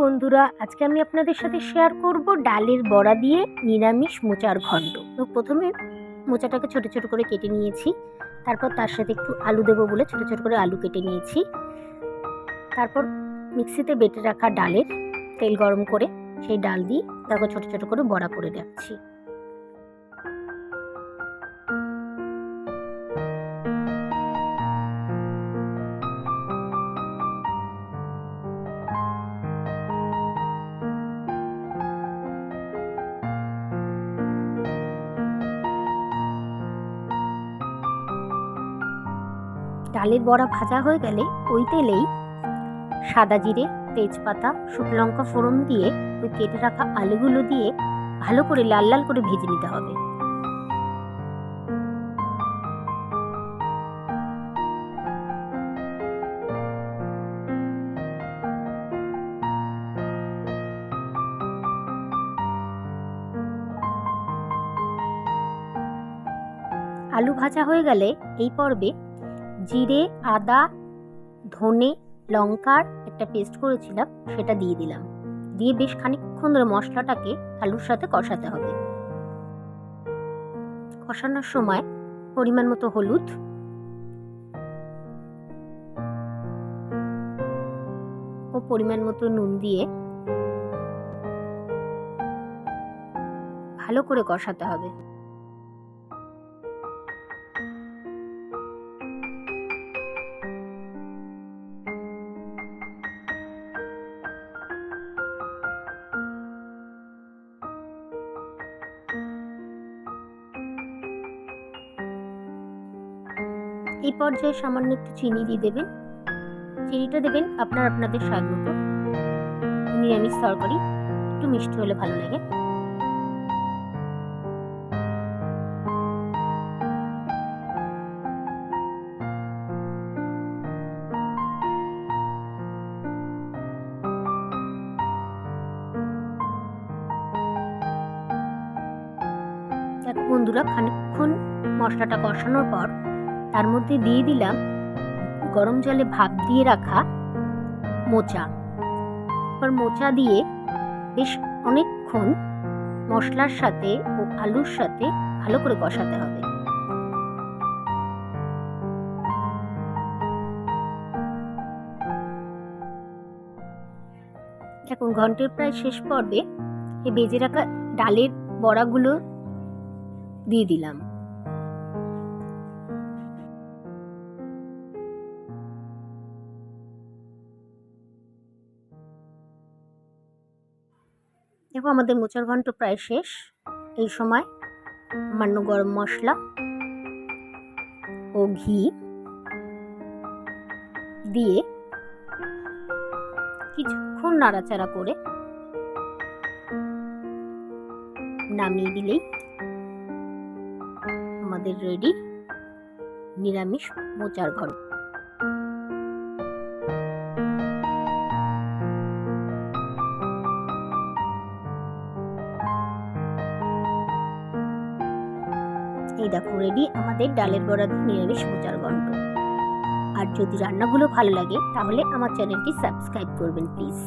বন্ধুরা, আজকে আমি আপনাদের সাথে শেয়ার করব ডালের বড়া দিয়ে নিরামিষ মোচার ঘণ্ট। তো প্রথমে মোচাটাকে ছোট ছোট করে কেটে নিয়েছি। তারপর তার সাথে একটু আলু দেবো বলে ছোট ছোট করে আলু কেটে নিয়েছি। তারপর মিক্সিতে বেটে রাখা ডালের তেল গরম করে সেই ডাল দিয়ে তারপর ছোট ছোট করে বড়া করে রাখছি ডালের বড়া ভাজা হয়ে গেলে ওই তেলেই সাদা জিরে, তেজপাতা, শুকনো লঙ্কা ফোড়ন দিয়ে ওই কেটে রাখা আলুগুলো দিয়ে ভালো করে লাল লাল করে ভেজে নিতে হবে। আলু ভাজা হয়ে গেলে এই পর্বে জিরে, আদা, ধনে, লঙ্কার একটা পেস্ট করেছিলাম, সেটা দিয়ে দিলাম। দিয়ে বেশ খানিকক্ষণ ধরে মশলাটাকে আলুর সাথে কষাতে হবে। কষানোর সময় পরিমাণ মতো হলুদ। ও পরিমাণ মতো নুন দিয়ে ভালো করে কষাতে হবে। এই পর্যায়ে সামান্য একটু চিনি দিয়ে দেবেন। চিনিটা দেবেন আপনার আপনাদের স্বাদ মতো। নিরামিষ তরকারি, একটু মিষ্টি হলে ভালো লাগে। বন্ধুরা, খানিকক্ষণ মশলাটা কষানোর পর তার মধ্যে দিয়ে দিলাম গরম জলে ভাপ দিয়ে রাখা মোচা। এবার মোচা দিয়ে বেশ অনেকক্ষণ মশলার সাথে ও আলুর সাথে ভালো করে কষাতে হবে। এখন ঘন্টের প্রায় শেষ পর্বে এই বেজে রাখা ডালের বড়াগুলো দিয়ে দিলাম। দেখো আমাদের মোচার ঘন্ট প্রায় শেষ। এই সময় সামান্য গরম মশলা ও ঘি দিয়ে কিছুক্ষণ নাড়াচাড়া করে নামিয়ে দিলেই আমাদের রেডি নিরামিষ মোচার ঘন্ট। এই দেখো রেডি আমাদের ডালের বড়া দিয়ে নিরামিষ মোচার ঘন্ট আর যদি রান্নাগুলো ভালো লাগে, তাহলে আমার চ্যানেলটি সাবস্ক্রাইব করবেন প্লিজ